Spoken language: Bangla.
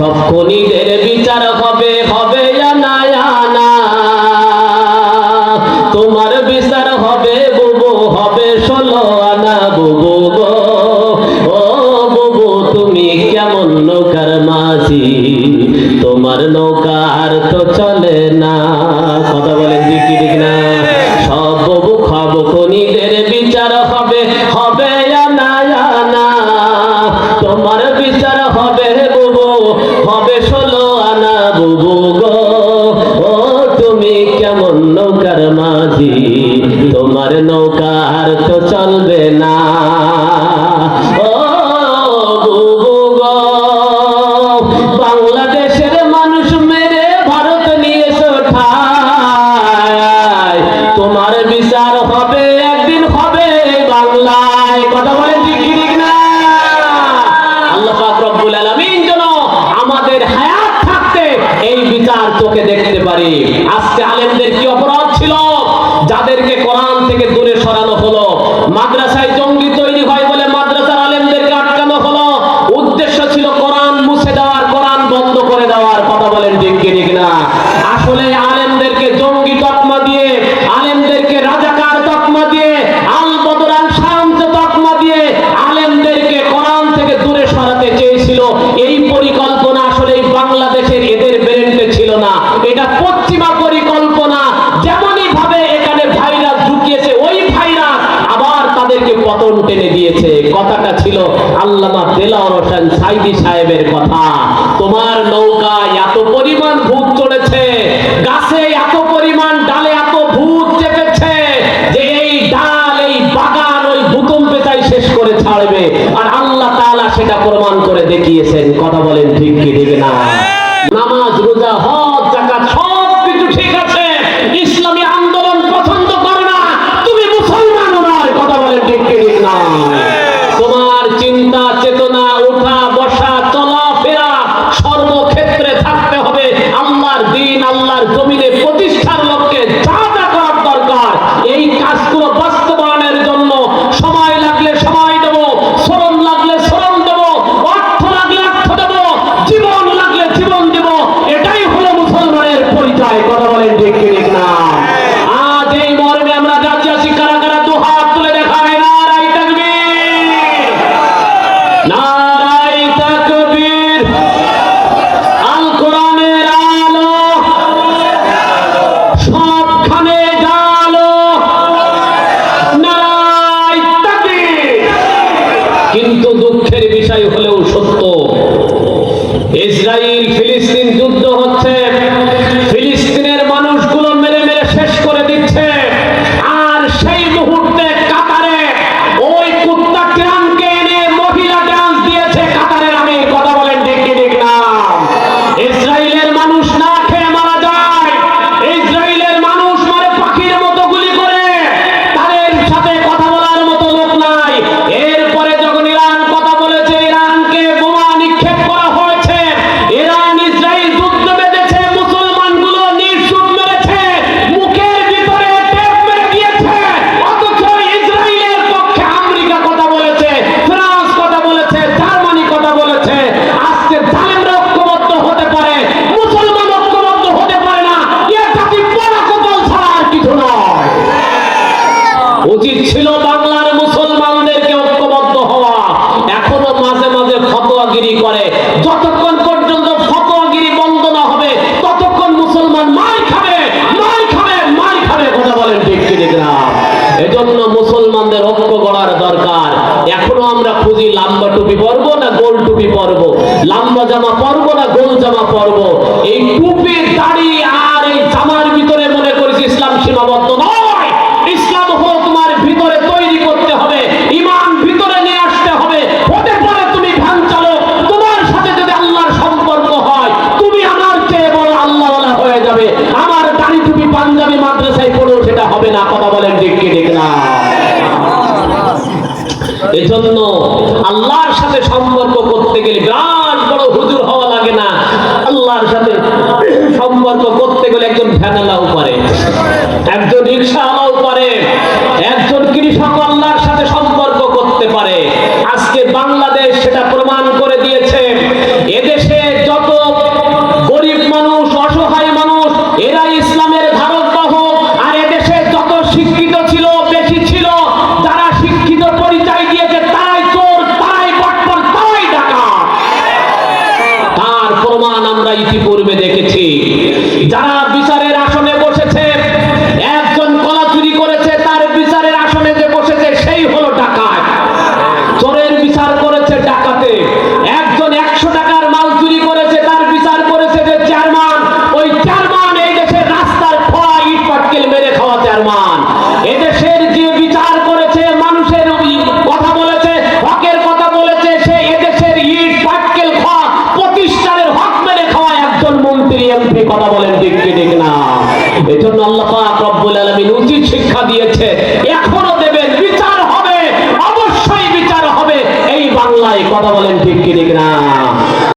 সব খনিদের বিচার হবে হবে চোখে দেখতে পারি। আজকে আলেমদের কি অপরাধ ছিল? যাদেরকে কোরআন কথাটা ছিল আল্লামা দেলাওয়ার হোসেন সাইদি সাহেবের কথা। তোমার নৌকায় এত পরিমাণ ভূত চড়েছে, গাছে এত পরিমাণ ডালে এত ভূত চেপেছে যে এই ডাল, এই বাগান, ওই ভূকম্পে তাই শেষ করে ছাড়বে। আর আল্লাহ তালা সেটা প্রমাণ করে দেখিয়েছেন। কথা বলেন ঠিক কি দেবে না? নামাজ, রোজা হয় জিরাইল তৈরি করে। যতক্ষণ পর্যন্ত ফতোয়াগিরি বন্ধ না হবে, ততক্ষণ মুসলমান মাই খাবে মাই খাবে মাই খাবে। কথা বলেন ঠিক কি না এজন্য মুসলমানদের ঐক্য গড়ার দরকার। এখনও আমরা খুঁজি লাম্বা টুপি পরব না গোল টুপি পরব? লাম্বা জামা পরব না গোল জামা পরব? এই টুপি, দাড়ি আর এজন্য আল্লাহর সাথে সম্পর্ক করতে গেলে বিরাট বড় হুজুর হওয়া লাগে না। আল্লাহর সাথে সম্পর্ক করতে গেলে একজন ভ্যানালাও পারে একজন রিক্সা প্রমাণ আমরা ইতিপূর্বে দেখেছি। যারা